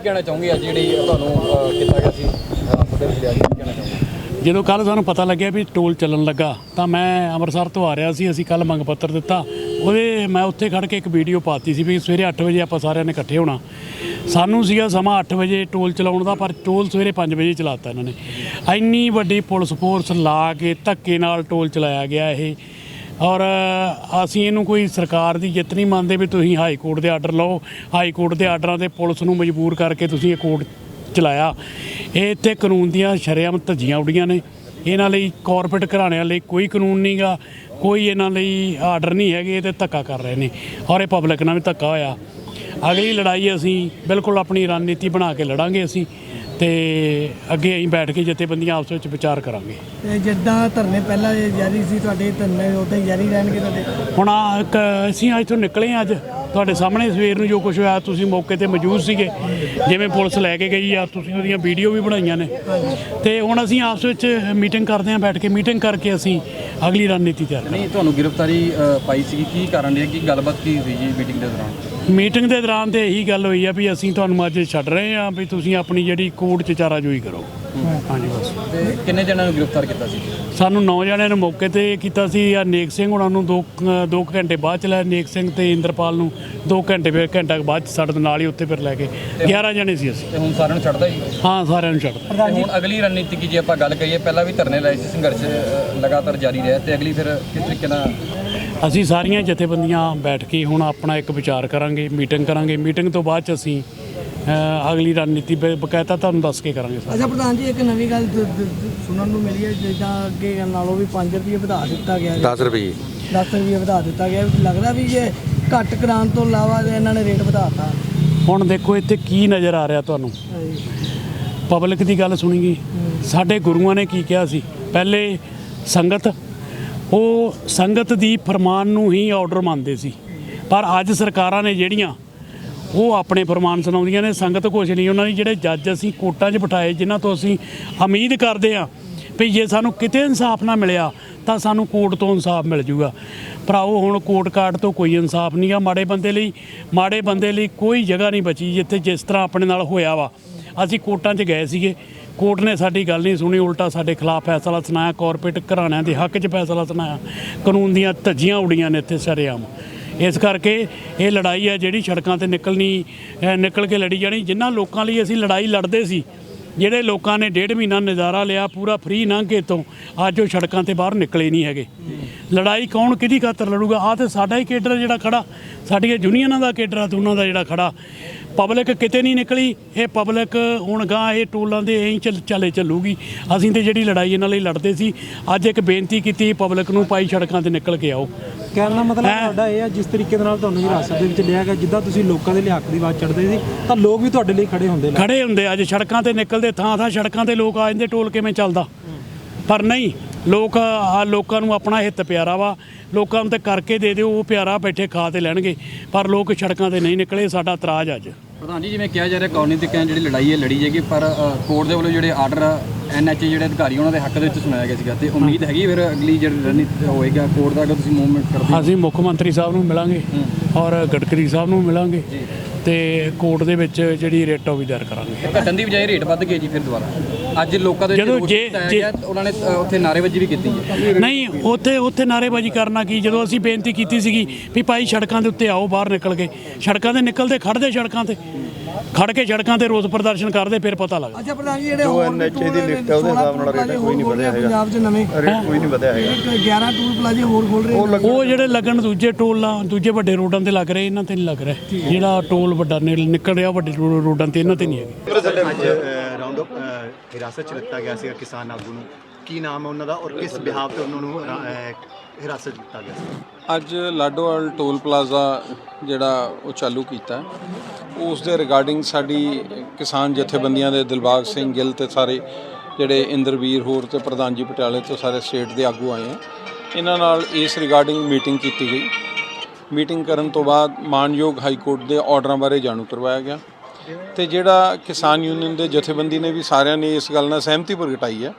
ਕੀ ਕਹਿਣਾ ਚਾਹੋਗੇ ਅੱਜ ਜਿਹੜੀ ਤੁਹਾਨੂੰ ਕੀਤਾ ਗਿਆ ਸੀ? ਅ, ਮੁੰਡੇ ਲਿਆ ਕੀ ਕਹਿਣਾ ਚਾਹੋਗੇ? ਜਦੋਂ ਕੱਲ ਸਾਨੂੰ ਪਤਾ ਲੱਗਿਆ ਵੀ ਟੋਲ ਚੱਲਣ ਲੱਗਾ ਤਾਂ ਮੈਂ ਅੰਮ੍ਰਿਤਸਰ ਤੋਂ ਆ ਰਿਹਾ ਸੀ। ਅਸੀਂ ਕੱਲ ਮੰਗ ਪੱਤਰ ਦਿੱਤਾ। ਉਹਦੇ ਮੈਂ ਉੱਥੇ ਖੜ ਕੇ ਇੱਕ ਵੀਡੀਓ ਪਾਤੀ ਸੀ ਵੀ ਸਵੇਰੇ 8 ਵਜੇ ਆਪਾਂ ਸਾਰਿਆਂ ਨੇ ਇਕੱਠੇ ਹੋਣਾ। ਸਾਨੂੰ ਸੀਗਾ ਸਮਾਂ 8 ਵਜੇ ਟੋਲ ਚਲਾਉਣ ਦਾ ਪਰ ਟੋਲ ਸਵੇਰੇ 5 ਵਜੇ ਚਲਾਤਾ ਇਹਨਾਂ ਨੇ। ਇੰਨੀ ਵੱਡੀ ਪੁਲਿਸ ਫੋਰਸ ਲਾ ਕੇ ਧੱਕੇ ਨਾਲ ਟੋਲ ਚਲਾਇਆ ਗਿਆ ਇਹ। ਔਰ ਅਸੀਂ ਇਹਨੂੰ ਕੋਈ ਸਰਕਾਰ ਦੀ ਜਿੱਤ ਨਹੀਂ ਮੰਨਦੇ ਵੀ ਤੁਸੀਂ ਹਾਈ ਕੋਰਟ ਦੇ ਆਰਡਰ ਲਓ। ਹਾਈ ਕੋਰਟ ਦੇ ਆਰਡਰਾਂ ਤੇ ਪੁਲਿਸ ਨੂੰ ਮਜਬੂਰ ਕਰਕੇ ਤੁਸੀਂ ਇਹ ਕੋਰਟ ਚਲਾਇਆ। ਇਹ ਇੱਥੇ ਕਾਨੂੰਨ ਦੀਆਂ ਸ਼ਰੇਆਮ ਧੱਜੀਆਂ ਉੱਡੀਆਂ ਨੇ। ਇਹਨਾਂ ਲਈ ਕਾਰਪੋਰੇਟ ਘਰਾਣਿਆਂ ਲਈ ਕੋਈ ਕਾਨੂੰਨ ਨਹੀਂਗਾ ਕੋਈ ਇਹਨਾਂ ਲਈ ਆਰਡਰ ਨਹੀਂ ਹੈਗੇ, ਇਹ ਤੇ ਧੱਕਾ ਕਰ ਰਹੇ ਨੇ। ਔਰ ਇਹ ਪਬਲਿਕ ਨਾਲ ਵੀ ਧੱਕਾ ਹੋਇਆ। ਅਗਲੀ ਲੜਾਈ ਅਸੀਂ ਬਿਲਕੁਲ ਆਪਣੀ ਰਣਨੀਤੀ ਬਣਾ ਕੇ ਲੜਾਂਗੇ ਅਸੀਂ। ਤੇ ਅੱਗੇ ਅਸੀਂ ਬੈਠ ਕੇ ਜਥੇਬੰਦੀਆਂ ਆਪਸ ਵਿੱਚ ਵਿਚਾਰ ਕਰਾਂਗੇ। ਤੇ ਜਿੱਦਾਂ ਧਰਨੇ ਪਹਿਲਾਂ ਜਾਰੀ ਸੀ ਤੁਹਾਡੇ ਧਰਨੇ ਉਦਾਂ ਹੀ ਜਾਰੀ ਰਹਿਣਗੇ ਤੁਹਾਡੇ? ਹੁਣ ਇੱਕ ਅਸੀਂ ਅੱਜ ਤੋਂ ਨਿਕਲੇ ਅੱਜ। ਤੁਹਾਡੇ ਸਾਹਮਣੇ ਸਵੇਰ ਨੂੰ ਜੋ ਕੁਝ ਹੋਇਆ ਤੁਸੀਂ ਮੌਕੇ ਤੇ ਮੌਜੂਦ ਸੀਗੇ। ਜਿਵੇਂ ਪੁਲਿਸ ਲੈ ਕੇ ਗਈ ਆ ਤੁਸੀਂ ਉਹਦੀਆਂ ਵੀਡੀਓ ਵੀ ਬਣਾਈਆਂ ਨੇ। ਤੇ ਹੁਣ ਅਸੀਂ ਆਪਸ ਵਿੱਚ ਮੀਟਿੰਗ ਕਰਦੇ ਹਾਂ ਬੈਠ ਕੇ ਮੀਟਿੰਗ ਕਰਕੇ ਅਸੀਂ ਅਗਲੀ ਰਣਨੀਤੀ ਤਿਆਰ ਕਰਾਂਗੇ। ਨਹੀਂ ਤੁਹਾਨੂੰ ਗ੍ਰਿਫਤਾਰੀ ਪਾਈ ਸੀ ਕੀ ਕਾਰਨ ਰਿਹਾ? ਕੀ ਗੱਲਬਾਤ ਕੀ ਹੋਈ ਜੀ ਮੀਟਿੰਗ ਦੇ ਦੌਰਾਨ? ਮੀਟਿੰਗ ਦੇ ਦੌਰਾਨ ਤੇ ਇਹੀ ਗੱਲ ਹੋਈ ਆ ਵੀ ਅਸੀਂ ਤੁਹਾਨੂੰ ਅੱਜ ਛੱਡ ਰਹੇ ਹਾਂ ਵੀ ਤੁਸੀਂ ਆਪਣੀ ਜਿਹੜੀ ਕੋਰਟ 'ਚ ਚਾਰਾਜੋਈ ਕਰੋ। ਹਾਂਜੀ ਬਸ। ਤੇ ਕਿੰਨੇ ਜਣਾਂ ਨੂੰ ਗ੍ਰਿਫਤਾਰ ਕੀਤਾ ਸੀ? ਸਾਨੂੰ ਨੌ ਜਣਿਆਂ ਨੂੰ ਮੌਕੇ ਤੇ ਕੀਤਾ ਸੀ ਆ ਨੇਕ ਸਿੰਘ ਉਹਨਾਂ ਨੂੰ 2 2 ਘੰਟੇ ਬਾਅਦ ਚ ਲੈ ਨੇਕ ਸਿੰਘ ਤੇ ਇੰਦਰਪਾਲ ਨੂੰ 2 ਘੰਟੇ ਫਿਰ ਘੰਟਾ ਕੁ ਬਾਅਦ 'ਚ ਸਾਡੇ ਨਾਲ ਹੀ ਉੱਥੇ ਫਿਰ ਲੈ ਕੇ 11 ਜਣੇ ਸੀ ਅਸੀਂ। ਤੇ ਹੁਣ ਸਾਰਿਆਂ ਨੂੰ ਛੱਡਦਾ ਜੀ ਹਾਂ ਸਾਰਿਆਂ ਨੂੰ ਛੱਡਤਾ ਤੇ ਹੁਣ ਅਗਲੀ ਰਣਨੀਤੀ ਕੀ ਜੇ ਆਪਾਂ ਗੱਲ ਕਰੀਏ ਪਹਿਲਾਂ ਵੀ ਧਰਨੇ ਲਾਏ ਸੀ ਸੰਘਰਸ਼ ਅ, ਲਗਾਤਾਰ ਜਾਰੀ ਰਿਹਾ ਤੇ ਅਗਲੀ ਫਿਰ ਕਿਸ ਤਰੀਕੇ ਨਾਲ? ਅਸੀਂ ਸਾਰੀਆਂ ਜਥੇਬੰਦੀਆਂ ਬੈਠ ਕੇ ਹੁਣ ਆਪਣਾ ਇੱਕ ਵਿਚਾਰ ਕਰਾਂਗੇ ਮੀਟਿੰਗ ਕਰਾਂਗੇ। ਮੀਟਿੰਗ ਤੋਂ ਬਾਅਦ ਚ ਅਸੀਂ ਅਗਲੀ ਰਣਨੀਤੀ ਬ- ਬਕਾਇਦਾ ਤੁਹਾਨੂੰ ਦੱਸ ਕੇ ਕਰਾਂਗੇ ਸਰ। ਅੱਛਾ ਪ੍ਰਧਾਨ ਜੀ ਇੱਕ ਨਵੀਂ ਗੱਲ ਦ- ਦ- ਦ- ਸੁਣਨ ਨੂੰ ਮਿਲੀ ਹੈ ਜਿੱਦਾਂ ਅੱਗੇ ਨਾਲੋਂ ਵੀ 5 ਰੁਪਏ ਵਧਾ ਦਿੱਤਾ ਗਿਆ 10 ਰੁਪਏ 10 ਰੁਪਏ ਵਧਾ ਦਿੱਤਾ ਗਿਆ ਲੱਗਦਾ ਵੀ ਜੇ ਘੱਟ ਕਰਾਉਣ ਤੋਂ ਇਲਾਵਾ ਇਹਨਾਂ ਨੇ ਰੇਟ ਵਧਾਤਾ। ਹੁਣ ਦੇਖੋ ਇੱਥੇ ਕੀ ਨਜ਼ਰ ਆ ਰਿਹਾ ਤੁਹਾਨੂੰ? ਪਬਲਿਕ ਦੀ ਗੱਲ ਸੁਣੀ ਗਈ ਸਾਡੇ ਗੁਰੂਆਂ ਨੇ ਕੀ ਕਿਹਾ ਸੀ? ਪਹਿਲੇ ਸੰਗਤ ਉਹ ਸੰਗਤ ਦੀ ਫਰਮਾਨ ਨੂੰ ਹੀ ਆਰਡਰ ਮੰਨਦੇ ਸੀ। ਪਰ ਅੱਜ ਸਰਕਾਰਾਂ ਨੇ ਜਿਹੜੀਆਂ ਉਹ ਆਪਣੇ ਫਰਮਾਨ ਸੁਣਾਉਂਦੀਆਂ ਨੇ, ਸੰਗਤ ਕੁਛ ਨਹੀਂ, ਉਹਨਾਂ ਨੇ ਜਿਹੜੇ ਜੱਜ ਅਸੀਂ ਕੋਰਟਾਂ 'ਚ ਬਿਠਾਏ, ਜਿਨ੍ਹਾਂ ਤੋਂ ਅਸੀਂ ਉਮੀਦ ਕਰਦੇ ਆ ਵੀ ਜੇ ਸਾਨੂੰ ਕਿਤੇ ਇਨਸਾਫ ਨਾ ਮਿਲਿਆ, ਤਾਂ ਸਾਨੂੰ ਕੋਰਟ ਤੋਂ ਇਨਸਾਫ ਮਿਲ ਜੂਗਾ। ਭਰਾਓ ਹੁਣ ਕੋਰਟ ਕਾਰਡ ਤੋਂ ਕੋਈ ਇਨਸਾਫ ਨਹੀਂ ਆ ਮਾੜੇ ਬੰਦੇ ਲਈ। ਮਾੜੇ ਬੰਦੇ ਲਈ ਕੋਈ ਜਗ੍ਹਾ ਨਹੀਂ ਬਚੀ ਜਿੱਥੇ ਜਿਸ ਤਰ੍ਹਾਂ ਆਪਣੇ ਨਾਲ ਹੋਇਆ ਵਾ। ਅਸੀਂ ਕੋਰਟਾਂ 'ਚ ਗਏ ਸੀਗੇ। ਕੋਰਟ ਨੇ ਸਾਡੀ ਗੱਲ ਨਹੀਂ ਸੁਣੀ, ਉਲਟਾ ਸਾਡੇ ਖਿਲਾਫ ਫੈਸਲਾ ਸੁਣਾਇਆ ਕਾਰਪੋਰੇਟ ਘਰਾਣਿਆਂ ਦੇ ਹੱਕ 'ਚ ਫੈਸਲਾ ਸੁਣਾਇਆ। ਕਾਨੂੰਨ ਦੀਆਂ ਧੱਜੀਆਂ ਉੜੀਆਂ ਨੇ ਇੱਥੇ ਸਰੇਆਮ। ਇਸ ਕਰਕੇ ਇਹ ਲੜਾਈ ਹੈ ਜਿਹੜੀ ਸੜਕਾਂ ਤੇ ਨਿਕਲਣੀ ਨਿਕਲ ਕੇ ਲੜੀ ਜਾਣੀ। ਜਿਨ੍ਹਾਂ ਲੋਕਾਂ ਲਈ ਅਸੀਂ ਲੜਾਈ ਲੜਦੇ ਸੀ, ਜਿਹੜੇ ਲੋਕਾਂ ਨੇ ਡੇਢ ਮਹੀਨਾ ਨਜ਼ਾਰਾ ਲਿਆ ਪੂਰਾ ਫ੍ਰੀ ਲੰਘ ਕੇ ਤੋਂ, ਅੱਜ ਉਹ ਸੜਕਾਂ ਤੇ ਬਾਹਰ ਨਿਕਲੇ ਨਹੀਂ ਹੈਗੇ। ਲੜਾਈ ਕੌਣ ਕਿਹਦੀ ਖਾਤਰ ਲੜੂਗਾ? ਆ ਤੇ ਸਾਡਾ ਹੀ ਕੇਡਰ ਜਿਹੜਾ ਖੜਾ, ਸਾਡੀਆਂ ਯੂਨੀਅਨਾਂ ਦਾ ਕੇਡਰ ਆ ਤੇ ਉਹਨਾਂ ਦਾ ਜਿਹੜਾ ਖੜਾ। ਪਬਲਿਕ ਕਿਤੇ ਨਹੀਂ ਨਿਕਲੀ ਇਹ ਪਬਲਿਕ ਹੁਣ ਗਾਂ ਇਹ ਟੋਲਾਂ ਦੇ ਐਂ ਚੱਲ ਚੱਲੇ ਚੱਲੂਗੀ। ਅਸੀਂ ਤੇ ਜਿਹੜੀ ਲੜਾਈ ਇਹਨਾਂ ਲਈ ਲੜਦੇ ਸੀ ਅੱਜ ਇੱਕ ਬੇਨਤੀ ਕੀਤੀ ਪਬਲਿਕ ਨੂੰ ਪਾਈ ਸੜਕਾਂ ਤੇ ਨਿਕਲ ਕੇ ਆਓ। ਕਹਿਣ ਦਾ ਮਤਲਬ ਤੁਹਾਡਾ ਇਹ ਹੈ ਜਿਸ ਤਰੀਕੇ ਦੇ ਨਾਲ ਤੁਹਾਨੂੰ ਹਿਰਾਸਤ ਦੇ ਵਿੱਚ ਲਿਆ ਗਿਆ ਜਿੱਦਾਂ ਤੁਸੀਂ ਲੋਕਾਂ ਦੇ ਲਈ ਹੱਕ ਦੀ ਆਵਾਜ਼ ਚੜ੍ਹਦੇ ਸੀ ਤਾਂ ਲੋਕ ਵੀ ਤੁਹਾਡੇ ਲਈ ਖੜੇ ਹੁੰਦੇ ਨੇ। ਖੜੇ ਹੁੰਦੇ ਅੱਜ ਸੜਕਾਂ ਤੇ ਨਿਕਲਦੇ ਥਾਂ ਥਾਂ ਸੜਕਾਂ ਤੇ ਲੋਕ ਆ ਜਾਂਦੇ ਟੋਲ ਕਿਵੇਂ ਚੱਲਦਾ? ਪਰ ਨਹੀਂ ਲੋਕ ਆ ਲੋਕਾਂ ਨੂੰ ਆਪਣਾ ਹਿੱਤ ਪਿਆਰਾ ਵਾ ਲੋਕਾਂ ਨੂੰ ਤੇ ਕਰਕੇ ਦੇ ਦਿਓ ਉਹ ਪਿਆਰਾ ਬੈਠੇ ਖਾ ਤੇ ਲੈਣਗੇ ਪਰ ਲੋਕ ਸੜਕਾਂ ਤੇ ਨਹੀਂ ਨਿਕਲੇ ਸਾਡਾ ਇਤਰਾਜ਼ ਅੱਜ। ਪ੍ਰਧਾਨ ਜੀ ਜਿਵੇਂ ਕਿਹਾ ਜਾ ਰਿਹਾ ਕਾਨੂੰਨੀ ਤੇ ਕਹਿ ਜਿਹੜੀ ਲੜਾਈ ਹੈ ਲੜੀ ਜਾਏਗੀ ਪਰ ਕੋਰਟ ਦੇ ਵੱਲੋਂ ਜਿਹੜੇ ਆਰਡਰ ਐਨਐਚਏ ਜਿਹੜੇ ਅਧਿਕਾਰੀ ਉਹਨਾਂ ਦੇ ਹੱਕ ਦੇ ਵਿੱਚ ਸੁਣਾਇਆ ਗਿਆ ਸੀਗਾ ਤੇ ਉਮੀਦ ਹੈਗੀ ਫਿਰ ਅਗਲੀ ਜਿਹੜੀ ਰਣਨੀਤੀ ਹੋਏਗਾ ਕੋਰਟ ਦਾ ਅਗਰ ਤੁਸੀਂ ਮੂਵਮੈਂਟ ਕਰਦੇ ਅਸੀਂ ਮੁੱਖ ਮੰਤਰੀ ਸਾਹਿਬ ਨੂੰ ਮਿਲਾਂਗੇ ਔਰ ਗਡਕਰੀ ਸਾਹਿਬ ਨੂੰ ਮਿਲਾਂਗੇ ਤੇ ਕੋਰਟ ਦੇ ਵਿੱਚ ਜਿਹੜੀ ਰੇਟ ਉਹ ਵੀ ਦਾਇਰ ਕਰਾਂਗੇ। ਘਟਣ ਦੀ ਬਜਾਏ ਰੇਟ ਵੱਧ ਗਏ ਜੀ ਫਿਰ ਦੁਬਾਰਾ। ਅੱਜ ਲੋਕਾਂ ਦੇ ਜਦੋਂ ਜੇ- ਉਹਨਾਂ ਨੇ ਉੱਥੇ ਨਾਅਰੇਬਾਜ਼ੀ ਵੀ ਕੀਤੀ ਹੈ। ਨਹੀਂ ਉੱਥੇ ਉੱਥੇ ਨਾਰੇਬਾਜ਼ੀ ਕਰਨਾ ਕੀ? ਜਦੋਂ ਅਸੀਂ ਬੇਨਤੀ ਕੀਤੀ ਸੀਗੀ ਵੀ ਭਾਈ ਸੜਕਾਂ ਦੇ ਉੱਤੇ ਆਓ ਬਾਹਰ ਨਿਕਲ ਕੇ। ਸੜਕਾਂ ਤੇ ਨਿਕਲਦੇ ਖੜਦੇ ਸੜਕਾਂ ਤੇ। ਖੜ ਕੇ ਸੜਕਾਂ ਤੇ ਰੋਸ ਪ੍ਰਦਰਸ਼ਨ ਕਰਦੇ ਫਿਰ ਪਤਾ ਲੱਗਦਾ। ਅੱਛਾ ਪ੍ਰਧਾਨ ਜੀ ਜਿਹੜੇ ਹੋਰ NHA ਦੀ ਲਿਖਤ ਹੈ ਉਹਦੇ ਹਿਸਾਬ ਨਾਲ ਰੇਟ ਕੋਈ ਨਹੀਂ ਵਧਿਆ ਹੈਗਾ। ਪੰਜਾਬ 'ਚ ਨਵੇਂ। ਰੇਟ ਕੋਈ ਨਹੀਂ ਵਧਿਆ ਹੈਗਾ। ਇੱਕ 11 ਟੂਲ ਪਲਾਜ਼ੇ ਹੋਰ ਖੋਲ ਰਹੇ ਉਹ ਜਿਹੜੇ ਲੱਗਣ ਦੂਜੇ ਟੋਲਾਂ ਦੂਜੇ ਵੱਡੇ ਰੋਡਾਂ ਤੇ ਲੱਗ ਰਹੇ ਇਹਨਾਂ ਤੇ ਨਹੀਂ ਲੱਗ ਰਿਹਾ। ਜਿਹੜਾ ਟੋਲ ਵੱਡਾ ਨਿਕਲ ਰਿਹਾ ਵੱਡੇ ਰੋਡਾਂ ਤੇ ਇਹਨਾਂ ਤੇ ਨਹੀਂ ਹੈਗੇ। ਰਾਉਂਡ ਅਪ ਹਿਰਾਸਤ ਚ ਲਿੱਤਾ ਗਿਆ ਸੀਗਾ ਕਿਸਾਨ ਆਗੂ ਨੂੰ। ਕੀ ਨਾਮ ਹੈ ਉਹਨਾਂ ਦਾ ਔਰ ਕਿਸ ਬਿਹਾਵ ਤੇ ਉਹਨਾਂ ਨੂੰ ਅਹ, ਹਿਰਾਸਤ 'ਚ ਲਿੱਤਾ ਗਿਆ ਸੀ? ਅੱਜ ਲਾਡੋਵਾਲ ਟੋਲ ਪਲਾਜ਼ਾ ਜਿਹੜਾ ਉਹ ਚਾਲੂ ਕੀਤਾ। ਉਸ ਦੇ ਰਿਗਾਰਡਿੰਗ ਸਾਡੀ ਕਿਸਾਨ ਜਥੇਬੰਦੀਆਂ ਦੇ ਦਿਲਬਾਗ ਸਿੰਘ ਗਿੱਲ ਤੇ ਸਾਰੇ ਜਿਹੜੇ ਇੰਦਰਵੀਰ ਹੋਰ ਤੇ ਪ੍ਰਧਾਨ ਜੀ ਪਟਿਆਲੇ ਤੋਂ ਸਾਰੇ ਸਟੇਟ ਦੇ ਆਗੂ ਆਏ ਆ। ਇਹਨਾਂ ਨਾਲ ਇਸ ਰਿਗਾਰਡਿੰਗ ਮੀਟਿੰਗ ਕੀਤੀ ਗਈ। ਮੀਟਿੰਗ ਕਰਨ ਤੋਂ ਬਾਅਦ ਮਾਨਯੋਗ ਹਾਈ ਕੋਰਟ ਦੇ ਆਰਡਰਾਂ ਬਾਰੇ ਜਾਣੂ ਕਰਵਾਇਆ ਗਿਆ। ਤੇ ਜਿਹੜਾ ਕਿਸਾਨ ਯੂਨੀਅਨ ਦੇ ਜਥੇਬੰਦੀ ਨੇ ਵੀ ਸਾਰਿਆਂ ਨੇ ਇਸ ਗੱਲ ਨਾਲ ਸਹਿਮਤੀ ਪ੍ਰਗਟਾਈ ਹੈ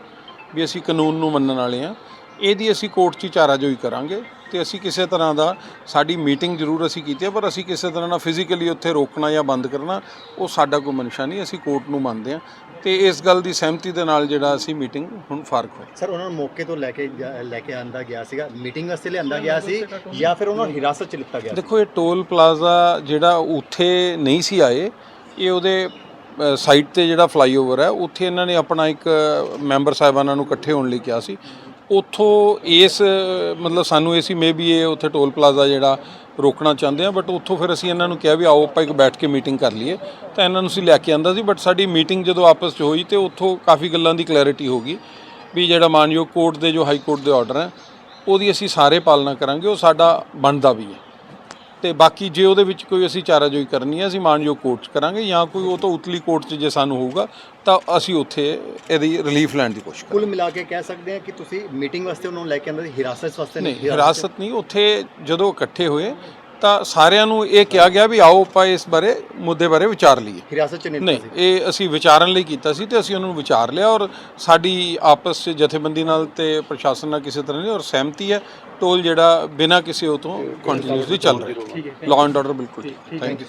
ਵੀ ਅਸੀਂ ਕਾਨੂੰਨ ਨੂੰ ਮੰਨਣ ਵਾਲੇ ਆ ਇਹਦੀ ਅਸੀਂ ਕੋਰਟ 'ਚ ਚਾਰਾਜੋਈ ਕਰਾਂਗੇ ਤੇ ਅਸੀਂ ਕਿਸੇ ਤਰ੍ਹਾਂ ਦਾ ਸਾਡੀ ਮੀਟਿੰਗ ਜ਼ਰੂਰ ਅਸੀਂ ਕੀਤੀ ਹੈ ਪਰ ਅਸੀਂ ਕਿਸੇ ਤਰ੍ਹਾਂ ਨਾਲ ਫਿਜ਼ੀਕਲੀ ਉੱਥੇ ਰੋਕਣਾ ਜਾਂ ਬੰਦ ਕਰਨਾ ਉਹ ਸਾਡਾ ਕੋਈ ਮਨਸ਼ਾ ਨਹੀਂ ਅਸੀਂ ਕੋਰਟ ਨੂੰ ਮੰਨਦੇ ਹਾਂ। ਤੇ ਇਸ ਗੱਲ ਦੀ ਸਹਿਮਤੀ ਦੇ ਨਾਲ ਜਿਹੜਾ ਅਸੀਂ ਮੀਟਿੰਗ ਹੁਣ ਫਾਰਗ ਹੋਈ ਸਰ ਉਹਨਾਂ ਨੂੰ ਮੌਕੇ ਤੋਂ ਲੈ ਕੇ ਲੈ ਕੇ ਆਂਦਾ ਗਿਆ ਸੀਗਾ। ਮੀਟਿੰਗ ਵਾਸਤੇ ਲਿਆਂਦਾ ਗਿਆ ਸੀ ਜਾਂ ਫਿਰ ਉਹਨਾਂ ਨੂੰ ਹਿਰਾਸਤ 'ਚ ਲਿੱਤਾ ਗਿਆ? ਦੇਖੋ ਇਹ ਟੋਲ ਪਲਾਜ਼ਾ ਜਿਹੜਾ ਉੱਥੇ ਨਹੀਂ ਸੀ ਆਏ ਇਹ ਉਹਦੇ ਸਾਈਟ ਤੇ ਜਿਹੜਾ ਫਲਾਈਓਵਰ ਹੈ, ਉੱਥੇ ਇਹਨਾਂ ਨੇ ਆਪਣਾ ਇੱਕ ਮੈਂਬਰ ਸਾਹਿਬਾਨਾਂ ਨੂੰ ਇਕੱਠੇ ਹੋਣ ਲਈ ਕਿਹਾ ਸੀ। ਉੱਥੋਂ ਇਸ, ਮਤਲਬ ਸਾਨੂੰ ਇਹ ਸੀ ਮੇਬੀ ਇਹ ਉੱਥੇ ਟੋਲ ਪਲਾਜ਼ਾ ਜਿਹੜਾ ਰੋਕਣਾ ਚਾਹੁੰਦੇ ਆ ਬਟ ਉੱਥੋਂ ਫਿਰ ਅਸੀਂ ਇਹਨਾਂ ਨੂੰ ਕਿਹਾ ਵੀ ਆਓ ਆਪਾਂ ਇੱਕ ਬੈਠ ਕੇ ਮੀਟਿੰਗ ਕਰ ਲਈਏ। ਤਾਂ ਇਹਨਾਂ ਨੂੰ ਅਸੀਂ ਲੈ ਕੇ ਆਂਦਾ ਸੀ ਬਟ ਸਾਡੀ ਮੀਟਿੰਗ ਜਦੋਂ ਆਪਸ 'ਚ ਹੋਈ ਤੇ ਉੱਥੋਂ ਕਾਫੀ ਗੱਲਾਂ ਦੀ ਕਲੈਰਿਟੀ ਹੋ ਗਈ ਵੀ ਜਿਹੜਾ ਮਾਨਯੋਗ ਕੋਰਟ ਦੇ ਜੋ ਹਾਈ ਕੋਰਟ ਦੇ ਆਰਡਰ ਹੈ, ਉਹਦੀ ਅਸੀਂ ਸਾਰੇ ਪਾਲਣਾ ਕਰਾਂਗੇ, ਉਹ ਸਾਡਾ ਬਣਦਾ ਵੀ ਹੈ। ਤੇ ਬਾਕੀ ਜੇ ਉਹਦੇ ਵਿੱਚ ਕੋਈ ਅਸੀਂ ਚਾਰਾਜੋਈ ਕਰਨੀ ਹੈ ਅਸੀਂ ਮਾਨਯੋਗ ਕੋਰਟ 'ਚ ਕਰਾਂਗੇ ਜਾਂ ਕੋਈ ਉਹ ਤੋਂ ਉਤਲੀ ਕੋਰਟ 'ਚ ਜੇ ਸਾਨੂੰ ਹੋਊਗਾ ਤਾਂ ਅਸੀਂ ਉੱਥੇ ਇਹਦੀ ਰਿਲੀਫ ਲੈਣ ਦੀ ਕੋਸ਼ਿਸ਼ ਕੁੱਲ ਮਿਲਾ ਕੇ ਕਹਿ ਸਕਦੇ ਹਾਂ ਕਿ ਤੁਸੀਂ ਮੀਟਿੰਗ ਵਾਸਤੇ ਉਹਨਾਂ ਨੂੰ ਲੈ ਕੇ ਆਂਦੇ ਸੀ ਹਿਰਾਸਤ ਵਾਸਤੇ ਨਹੀਂ ਹਿਰਾਸਤ ਨਹੀਂ ਉੱਥੇ ਜਦੋਂ ਇਕੱਠੇ ਹੋਏ ਤਾਂ ਸਾਰਿਆਂ ਨੂੰ ਇਹ ਕਿਹਾ ਗਿਆ ਵੀ ਆਓ ਆਪਾਂ ਇਸ ਬਾਰੇ ਮੁੱਦੇ ਬਾਰੇ ਵਿਚਾਰ ਲਈਏ। ਹਿਰਾਸਤ 'ਚ ਨਹੀਂ ਨਹੀਂ ਇਹ ਅਸੀਂ ਵਿਚਾਰਨ ਲਈ ਕੀਤਾ ਸੀ ਤੇ ਅਸੀਂ ਉਹਨਾਂ ਨੂੰ ਵਿਚਾਰ ਲਿਆ ਔਰ ਸਾਡੀ ਆਪਸ 'ਚ ਜਥੇਬੰਦੀ ਨਾਲ ਤੇ ਪ੍ਰਸ਼ਾਸਨ ਨਾਲ ਕਿਸੇ ਤਰ੍ਹਾਂ ਦੀ ਔਰ ਸਹਿਮਤੀ ਹੈ ਟੋਲ ਜਿਹੜਾ ਬਿਨਾਂ ਕਿਸੇ ਉਹ ਤੋਂ ਕੰਟੀਨਿਊਸਲੀ ਚੱਲ ਰਿਹਾ। ਲਾਅ ਐਂਡ ਆਰਡਰ ਬਿਲਕੁਲ। Thank you